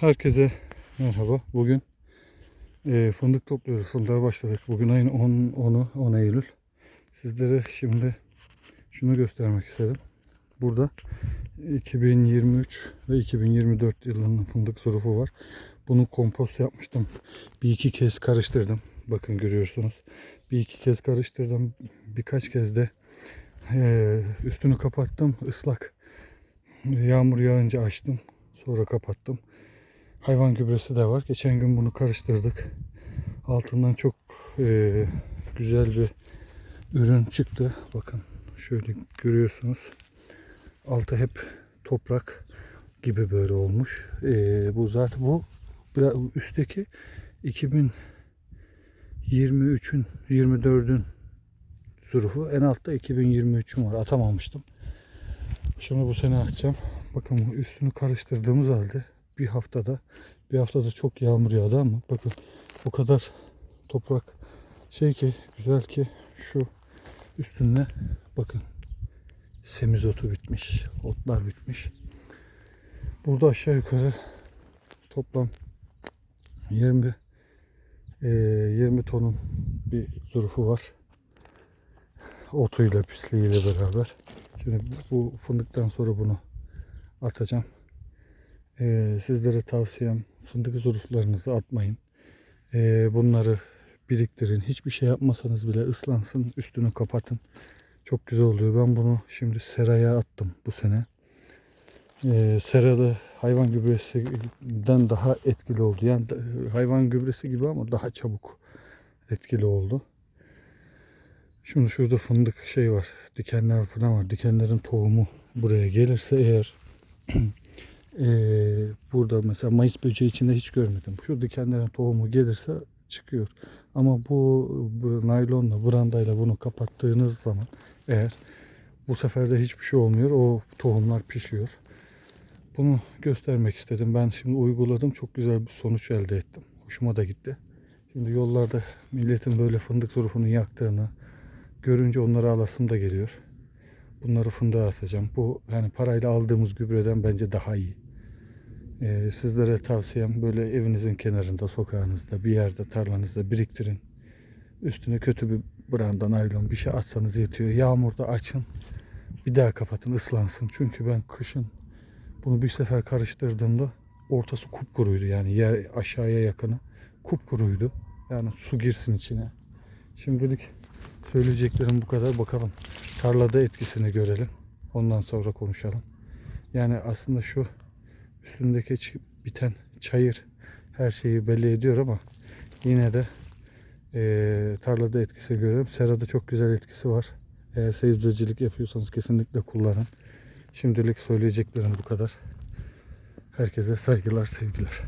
Herkese merhaba. Bugün e, fındık topluyoruz. Fındığa başladık. Bugün ayın 10, 10'u 10 Eylül. Sizlere şimdi şunu göstermek istedim. Burada 2023 ve 2024 yılının fındık zurufu var. Bunu kompost yapmıştım. Bir iki kez karıştırdım. Bakın görüyorsunuz. Bir iki kez karıştırdım. Birkaç kez de e, üstünü kapattım. Islak. Yağmur yağınca açtım. Sonra kapattım. Hayvan gübresi de var. Geçen gün bunu karıştırdık. Altından çok e, güzel bir ürün çıktı. Bakın şöyle görüyorsunuz. Altı hep toprak gibi böyle olmuş. E, bu zaten bu biraz üstteki 2023'ün 24'ün zurufu. En altta 2023'ün var. Atamamıştım. Şimdi bu sene atacağım. Bakın üstünü karıştırdığımız halde bir haftada bir haftada çok yağmur yağdı ama bakın o kadar toprak şey ki güzel ki şu üstünde bakın semizotu bitmiş, otlar bitmiş. Burada aşağı yukarı toplam 20 e, 20 tonun bir zurufu var. Otuyla pisliğiyle beraber. Şimdi bu fındıktan sonra bunu atacağım. Ee, sizlere tavsiyem fındık zuruflarınızı atmayın. Ee, bunları biriktirin. Hiçbir şey yapmasanız bile ıslansın. Üstünü kapatın. Çok güzel oluyor. Ben bunu şimdi seraya attım bu sene. Ee, serada hayvan gübresinden daha etkili oldu. Yani hayvan gübresi gibi ama daha çabuk etkili oldu. Şimdi şurada fındık şey var. Dikenler falan var. Dikenlerin tohumu buraya gelirse eğer eee, burada mesela Mayıs böceği içinde hiç görmedim. Şu dikenlerin tohumu gelirse çıkıyor. Ama bu, bu naylonla, brandayla bunu kapattığınız zaman eğer bu sefer de hiçbir şey olmuyor. O tohumlar pişiyor. Bunu göstermek istedim. Ben şimdi uyguladım. Çok güzel bir sonuç elde ettim. Hoşuma da gitti. Şimdi yollarda milletin böyle fındık zurufunu yaktığını görünce onları alasım da geliyor. Bunları fındığa atacağım. Bu yani parayla aldığımız gübreden bence daha iyi. Ee, sizlere tavsiyem böyle evinizin kenarında, sokağınızda, bir yerde, tarlanızda biriktirin. Üstüne kötü bir branda, naylon bir şey atsanız yetiyor. Yağmurda açın. Bir daha kapatın, ıslansın. Çünkü ben kışın bunu bir sefer karıştırdığımda ortası kupkuruydu. Yani yer aşağıya yakını kupkuruydu. Yani su girsin içine. Şimdilik söyleyeceklerim bu kadar. Bakalım tarlada etkisini görelim. Ondan sonra konuşalım. Yani aslında şu üstündeki biten çayır her şeyi belli ediyor ama yine de eee, tarlada etkisini görelim. Serada çok güzel etkisi var. Eğer seyircilik yapıyorsanız kesinlikle kullanın. Şimdilik söyleyeceklerim bu kadar. Herkese saygılar, sevgiler.